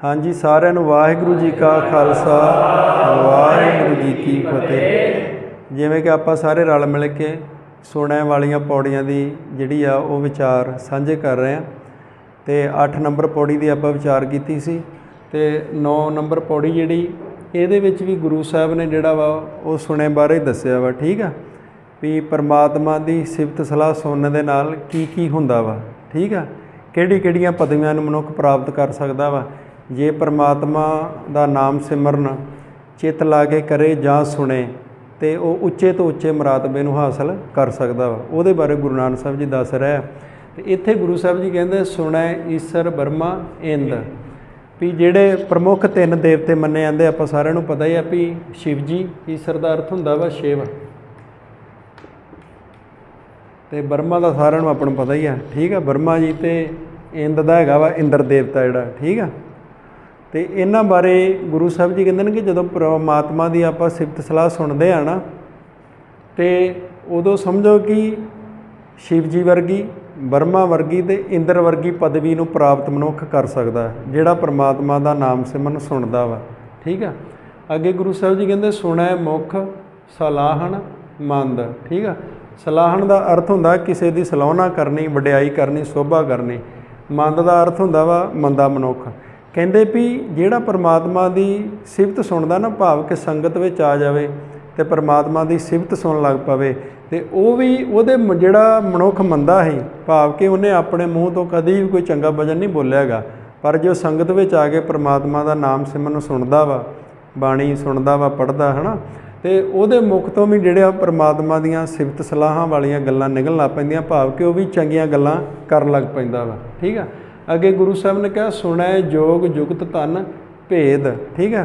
ਹਾਂਜੀ, ਸਾਰਿਆਂ ਨੂੰ ਵਾਹਿਗੁਰੂ ਜੀ ਕਾ ਖਾਲਸਾ, ਵਾਹਿਗੁਰੂ ਜੀ ਕੀ ਫਤਿਹ। ਜਿਵੇਂ ਕਿ ਆਪਾਂ ਸਾਰੇ ਰਲ ਮਿਲ ਕੇ ਸੁਣਨ ਵਾਲੀਆਂ ਪੌੜੀਆਂ ਦੀ ਜਿਹੜੀ ਆ, ਉਹ ਵਿਚਾਰ ਸਾਂਝੇ ਕਰ ਰਹੇ ਆ ਤੇ 8 ਨੰਬਰ ਪੌੜੀ ਦੀ ਆਪਾਂ ਵਿਚਾਰ ਕੀਤੀ ਸੀ ਤੇ 9 ਨੰਬਰ ਪੌੜੀ ਜਿਹੜੀ, ਇਹਦੇ ਵਿੱਚ ਵੀ ਗੁਰੂ ਸਾਹਿਬ ਨੇ ਜਿਹੜਾ ਵਾ, ਉਹ ਸੁਣੇ ਬਾਰੇ ਦੱਸਿਆ ਵਾ, ਠੀਕ ਆ? ਵੀ ਪਰਮਾਤਮਾ ਦੀ ਸਿਫਤ ਸਲਾਹ ਸੁਣਨ ਦੇ ਨਾਲ ਕੀ ਕੀ ਹੁੰਦਾ ਵਾ, ਠੀਕ ਆ? ਕਿਹੜੀ ਕਿਹੜੀਆਂ ਪਦਵੀਆਂ ਨੂੰ ਮਨੁੱਖ ਪ੍ਰਾਪਤ ਕਰ ਸਕਦਾ ਵਾ? ਜੇ ਪਰਮਾਤਮਾ ਦਾ ਨਾਮ ਸਿਮਰਨ, ਚਿੱਤ ਲਾ ਕੇ ਕਰੇ ਜਾਂ ਸੁਣੇ, ਤੇ ਉਹ ਉੱਚੇ ਤੋਂ ਉੱਚੇ ਮਰਾਤਬੇ ਨੂੰ ਹਾਸਲ ਕਰ ਸਕਦਾ ਵਾ। ਉਹਦੇ ਬਾਰੇ ਗੁਰੂ ਨਾਨਕ ਸਾਹਿਬ ਜੀ ਦੱਸ ਰਿਹਾ ਤੇ ਇੱਥੇ ਗੁਰੂ ਸਾਹਿਬ ਜੀ ਕਹਿੰਦੇ, ਸੁਣੈ ਈਸ਼ਰ ਬਰਮਾ ਇੰਦ। ਵੀ ਜਿਹੜੇ ਪ੍ਰਮੁੱਖ ਤਿੰਨ ਦੇਵਤੇ ਮੰਨੇ ਜਾਂਦੇ, ਆਪਾਂ ਸਾਰਿਆਂ ਨੂੰ ਪਤਾ ਹੀ ਆ ਵੀ ਸ਼ਿਵ ਜੀ, ਈਸ਼ਰ ਦਾ ਅਰਥ ਹੁੰਦਾ ਵਾ ਸ਼ਿਵ। ਤੇ ਬਰਮਾ ਦਾ ਸਾਰਿਆਂ ਨੂੰ ਆਪਾਂ ਨੂੰ ਪਤਾ ਹੀ ਆ। ਠੀਕ ਆ, ਬਰਮਾ ਜੀ ਤੇ ਇੰਦ ਦਾ ਹੈਗਾ ਵਾ ਇੰਦਰ ਦੇਵਤਾ ਜਿਹੜਾ। ਠੀਕ ਆ? ਤੇ ਇਹਨਾਂ ਬਾਰੇ ਗੁਰੂ ਸਾਹਿਬ ਜੀ ਕਹਿੰਦੇ ਨੇ ਕਿ ਜਦੋਂ ਪ੍ਰਮਾਤਮਾ ਦੀ ਆਪਾਂ ਸਿਫਤ ਸਲਾਹ ਸੁਣਦੇ ਆ ਨਾ, ਤੇ ਉਦੋਂ ਸਮਝੋ ਕਿ ਸ਼ਿਵ ਜੀ ਵਰਗੀ, ਬਰਮਾ ਵਰਗੀ ਤੇ ਇੰਦਰ ਵਰਗੀ ਪਦਵੀ ਨੂੰ ਪ੍ਰਾਪਤ ਮਨੁੱਖ ਕਰ ਸਕਦਾ ਜਿਹੜਾ ਪ੍ਰਮਾਤਮਾ ਦਾ ਨਾਮ ਸਿਮਰਨ ਸੁਣਦਾ ਵਾ। ਠੀਕ ਆ? ਅੱਗੇ ਗੁਰੂ ਸਾਹਿਬ ਜੀ ਕਹਿੰਦੇ, ਸੁਣੈ ਮੁਖ ਸਲਾਹਣ ਮੰਦ। ਠੀਕ ਆ? ਸਲਾਹਣ ਦਾ ਅਰਥ ਹੁੰਦਾ ਕਿਸੇ ਦੀ ਸਲਾਹਣਾ ਕਰਨੀ, ਵਡਿਆਈ ਕਰਨੀ, ਸੋਭਾ ਕਰਨੀ। ਮੰਦ ਦਾ ਅਰਥ ਹੁੰਦਾ ਵਾ, ਮੰਦਾ ਮਨੁੱਖ। ਕਹਿੰਦੇ ਵੀ ਜਿਹੜਾ ਪਰਮਾਤਮਾ ਦੀ ਸਿਫਤ ਸੁਣਦਾ ਨਾ ਭਾਵ ਕਿ ਸੰਗਤ ਵਿੱਚ ਆ ਜਾਵੇ ਤੇ ਪਰਮਾਤਮਾ ਦੀ ਸਿਫਤ ਸੁਣਨ ਲੱਗ ਪਵੇ, ਤੇ ਉਹ ਵੀ ਉਹਦੇ ਮ- ਜਿਹੜਾ ਮਨੁੱਖ ਮੰਦਾ ਹੈ ਭਾਵ ਕਿ ਉਹਨੇ ਆਪਣੇ ਮੂੰਹ ਤੋਂ ਕਦੀ ਵੀ ਕੋਈ ਚੰਗਾ ਵਚਨ ਨਹੀਂ ਬੋਲਿਆਗਾ ਪਰ ਜੋ ਸੰਗਤ ਵਿੱਚ ਆ ਕੇ ਪਰਮਾਤਮਾ ਦਾ ਨਾਮ ਸਿਮਰਨ ਸੁਣਦਾ ਵਾ, ਬਾਣੀ ਸੁਣਦਾ ਵਾ ਪੜਦਾ ਹਨਾ, ਤੇ ਉਹਦੇ ਮੁਖ ਤੋਂ ਵੀ ਜਿਹੜੇ ਆ ਪਰਮਾਤਮਾ ਦੀਆਂ ਸਿਫਤ ਸਲਾਹਾਂ ਵਾਲੀਆਂ ਗੱਲਾਂ ਨਿਕਲਣ ਲੱਗ ਪੈਂਦੀਆਂ, ਭਾਵ ਕਿ ਉਹ ਵੀ ਚੰਗੀਆਂ ਗੱਲਾਂ ਕਰਨ ਲੱਗ ਪੈਂਦਾ ਵਾ, ਠੀਕ ਆ? ਅੱਗੇ ਗੁਰੂ ਸਾਹਿਬ ਨੇ ਕਿਹਾ, ਸੁਣੈ ਜੋਗ ਜੁਗਤ ਤਨ ਭੇਦ। ਠੀਕ ਆ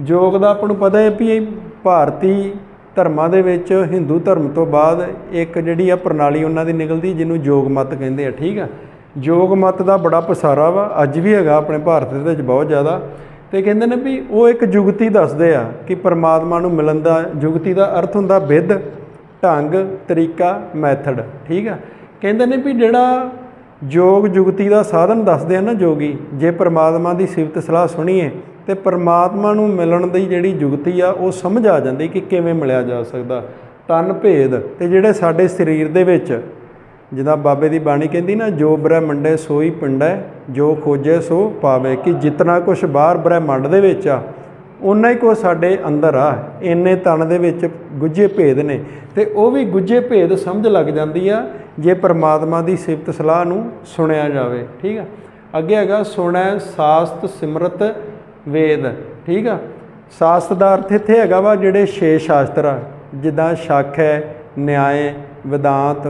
ਜੋਗ ਦਾ ਆਪਾਂ ਨੂੰ ਪਤਾ ਹੈ ਵੀ ਭਾਰਤੀ ਧਰਮਾਂ ਦੇ ਵਿੱਚ ਹਿੰਦੂ ਧਰਮ ਤੋਂ ਬਾਅਦ ਇੱਕ ਜਿਹੜੀ ਆ ਪ੍ਰਣਾਲੀ ਉਹਨਾਂ ਦੀ ਨਿਕਲਦੀ, ਜਿਹਨੂੰ ਜੋਗ ਮਤ ਕਹਿੰਦੇ ਆ। ਠੀਕ ਆ ਜੋਗ ਮਤ ਦਾ ਬੜਾ ਪਸਾਰਾ ਵਾ, ਅੱਜ ਵੀ ਹੈਗਾ ਆਪਣੇ ਭਾਰਤ ਦੇ ਵਿੱਚ ਬਹੁਤ ਜ਼ਿਆਦਾ। ਤੇ ਕਹਿੰਦੇ ਨੇ ਵੀ ਉਹ ਇੱਕ ਜੁਗਤੀ ਦੱਸਦੇ ਆ ਕਿ ਪਰਮਾਤਮਾ ਨੂੰ ਮਿਲਣ ਦਾ, ਜੁਗਤੀ ਦਾ ਅਰਥ ਹੁੰਦਾ ਵਿਧ, ਢੰਗ, ਤਰੀਕਾ, ਮੈਥਡ। ਠੀਕ ਆ ਕਹਿੰਦੇ ਨੇ ਵੀ ਜਿਹੜਾ ਯੋਗ ਜੁਗਤੀ ਦਾ ਸਾਧਨ ਦੱਸਦੇ ਆ ਨਾ ਜੋਗੀ, ਜੇ ਪਰਮਾਤਮਾ ਦੀ ਸਿਫਤ ਸਲਾਹ ਸੁਣੀਏ, ਤੇ ਪਰਮਾਤਮਾ ਨੂੰ ਮਿਲਣ ਦੀ ਜਿਹੜੀ ਜੁਗਤੀ ਆ, ਉਹ ਸਮਝ ਆ ਜਾਂਦੀ ਕਿ ਕਿਵੇਂ ਮਿਲਿਆ ਜਾ ਸਕਦਾ। ਤਨ ਭੇਦ, ਤੇ ਜਿਹੜੇ ਸਾਡੇ ਸਰੀਰ ਦੇ ਵਿੱਚ, ਜਿੱਦਾਂ ਬਾਬੇ ਦੀ ਬਾਣੀ ਕਹਿੰਦੀ ਨਾ, ਜੋ ਬ੍ਰਹਮੰਡੇ ਸੋਈ ਪਿੰਡੈ, ਜੋ ਖੋਜੇ ਸੋ ਪਾਵੇ, ਕਿ ਜਿਤਨਾ ਕੁਝ ਬਾਹਰ ਬ੍ਰਹਮੰਡ ਦੇ ਵਿੱਚ ਆ ਉਨਾ ਹੀ ਕੋ ਸਾਡੇ ਅੰਦਰ ਆ। ਇੰਨੇ ਤਨ ਦੇ ਵਿੱਚ ਗੁੱਝੇ ਭੇਦ ਨੇ, ਤੇ ਉਹ ਵੀ ਗੁੱਝੇ ਭੇਦ ਸਮਝ ਲੱਗ ਜਾਂਦੀ ਆ ਜੇ ਪਰਮਾਤਮਾ ਦੀ ਸਿਫਤ ਸਲਾਹ ਨੂੰ ਸੁਣਿਆ ਜਾਵੇ, ਠੀਕ ਆ? ਅੱਗੇ ਹੈਗਾ, ਸੁਣੈ ਸਾਸਤ ਸਿਮਰਤ ਵੇਦ, ਠੀਕ ਆ? ਸਾਸਤ ਦਾ ਅਰਥ ਇੱਥੇ ਹੈਗਾ ਵਾ ਜਿਹੜੇ ਛੇ ਸ਼ਾਸਤਰ ਆ, ਜਿੱਦਾਂ ਸ਼ੱਕ ਹੈ, ਨਿਆਏ, ਵਿਦਾਂਤ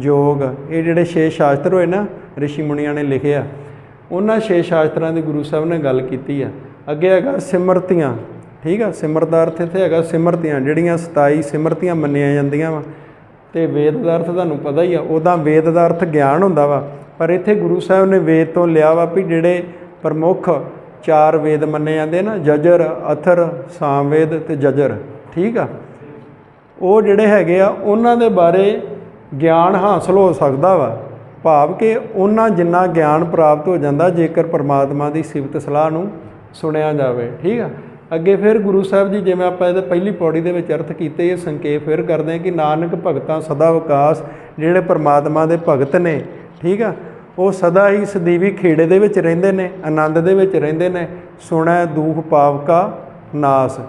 ਯੋਗ ਇਹ ਜਿਹੜੇ ਛੇ ਸ਼ਾਸਤਰ ਹੋਏ ਨਾ, ਰਿਸ਼ੀ ਮੁਨੀਆਂ ਨੇ ਲਿਖੇ ਆ, ਉਹਨਾਂ ਛੇ ਸ਼ਾਸਤਰਾਂ ਦੀ ਗੁਰੂ ਸਾਹਿਬ ਨੇ ਗੱਲ ਕੀਤੀ ਆ। ਅੱਗੇ ਹੈਗਾ, ਸਿਮਰਤੀਆਂ, ਠੀਕ ਆ? ਸਿਮਰਤ ਦਾ ਅਰਥ ਇੱਥੇ ਹੈਗਾ, ਸਿਮਰਤੀਆਂ, ਜਿਹੜੀਆਂ 27 ਸਿਮਰਤੀਆਂ ਮੰਨੀਆਂ ਜਾਂਦੀਆਂ ਵਾ। ਤੇ ਵੇਦ ਦਾ ਅਰਥ ਤੁਹਾਨੂੰ ਪਤਾ ਹੀ ਆ, ਉਹਦਾ ਵੇਦ ਦਾ ਅਰਥ ਗਿਆਨ ਹੁੰਦਾ ਵਾ। ਪਰ ਇੱਥੇ ਗੁਰੂ ਸਾਹਿਬ ਨੇ ਵੇਦ ਤੋਂ ਲਿਆ ਵਾ ਵੀ ਜਿਹੜੇ ਪ੍ਰਮੁੱਖ ਚਾਰ ਵੇਦ ਮੰਨੇ ਜਾਂਦੇ ਨਾ, ਜਜਰ, ਅਥਰ, ਸਾਮਵੇਦ ਤੇ ਜਜਰ, ਠੀਕ ਆ? ਉਹ ਜਿਹੜੇ ਹੈਗੇ ਆ, ਉਹਨਾਂ ਦੇ ਬਾਰੇ ਗਿਆਨ ਹਾਸਲ ਹੋ ਸਕਦਾ ਵਾ। ਭਾਵ ਕਿ ਉਹਨਾਂ ਜਿੰਨਾ ਗਿਆਨ ਪ੍ਰਾਪਤ ਹੋ ਜਾਂਦਾ, ਜੇਕਰ ਪਰਮਾਤਮਾ ਦੀ ਸਿਫਤ ਸਲਾਹ ਨੂੰ ਸੁਣਿਆ ਜਾਵੇ, ਠੀਕ ਆ? ਅੱਗੇ ਫਿਰ ਗੁਰੂ ਸਾਹਿਬ ਜੀ, ਜਿਵੇਂ ਆਪਾਂ ਇਹਦੇ ਪਹਿਲੀ ਪੌੜੀ ਦੇ ਵਿੱਚ ਅਰਥ ਕੀਤੇ, ਇਹ ਸੰਕੇਪ ਫਿਰ ਕਰਦੇ ਹਾਂ ਕਿ ਨਾਨਕ ਭਗਤਾਂ ਸਦਾ ਵਿਕਾਸ, ਜਿਹੜੇ ਪਰਮਾਤਮਾ ਦੇ ਭਗਤ ਨੇ, ਠੀਕ ਆ? ਉਹ ਸਦਾ ਹੀ ਸਦੀਵੀ ਖੇੜੇ ਦੇ ਵਿੱਚ ਰਹਿੰਦੇ ਨੇ, ਆਨੰਦ ਦੇ ਵਿੱਚ ਰਹਿੰਦੇ ਨੇ, ਸੁਣੈ ਦੁਖ ਪਾਵਕਾ ਨਾਸ।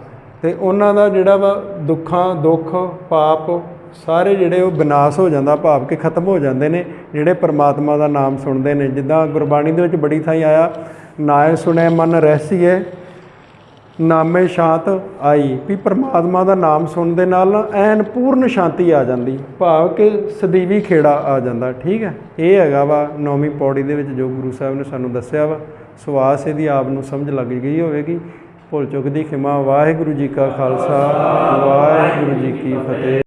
ਤੇ ਉਹਨਾਂ ਦਾ ਜਿਹੜਾ ਵਾ ਦੁੱਖਾਂ, ਦੁੱਖ, ਪਾਪ, ਸਾਰੇ ਜਿਹੜੇ ਉਹ ਵਿਨਾਸ਼ ਹੋ ਜਾਂਦਾ, ਭਾਵ ਕਿ ਖਤਮ ਹੋ ਜਾਂਦੇ ਨੇ, ਜਿਹੜੇ ਪਰਮਾਤਮਾ ਦਾ ਨਾਮ ਸੁਣਦੇ ਨੇ। ਜਿੱਦਾਂ ਗੁਰਬਾਣੀ ਦੇ ਵਿੱਚ ਬੜੀ ਥਾਈਂ ਆਇਆ ਨਾਏ ਸੁਣੈ ਮਨ ਰਹਿਸੀਏ ਨਾਮੇ ਸ਼ਾਂਤ ਆਈ ਵੀ ਪਰਮਾਤਮਾ ਦਾ ਨਾਮ ਸੁਣਨ ਦੇ ਨਾਲ ਨਾ ਐਨ ਪੂਰਨ ਸ਼ਾਂਤੀ ਆ ਜਾਂਦੀ, ਭਾਵ ਕਿ ਸਦੀਵੀ ਖੇੜਾ ਆ ਜਾਂਦਾ, ਠੀਕ ਹੈ? ਇਹ ਹੈਗਾ ਵਾ ਨੌਵੀਂ ਪੌੜੀ ਦੇ ਵਿੱਚ ਜੋ ਗੁਰੂ ਸਾਹਿਬ ਨੇ ਸਾਨੂੰ ਦੱਸਿਆ ਵਾ, ਸਵਾਸ ਇਹਦੀ ਆਪ ਨੂੰ ਸਮਝ ਲੱਗ ਗਈ ਹੋਵੇਗੀ। ਭੁੱਲ ਚੁੱਕ ਦੀ ਖਿਮਾ, ਵਾਹਿਗੁਰੂ ਜੀ ਕਾ ਖਾਲਸਾ, ਵਾਹਿਗੁਰੂ ਜੀ ਕੀ ਫਤਿਹ।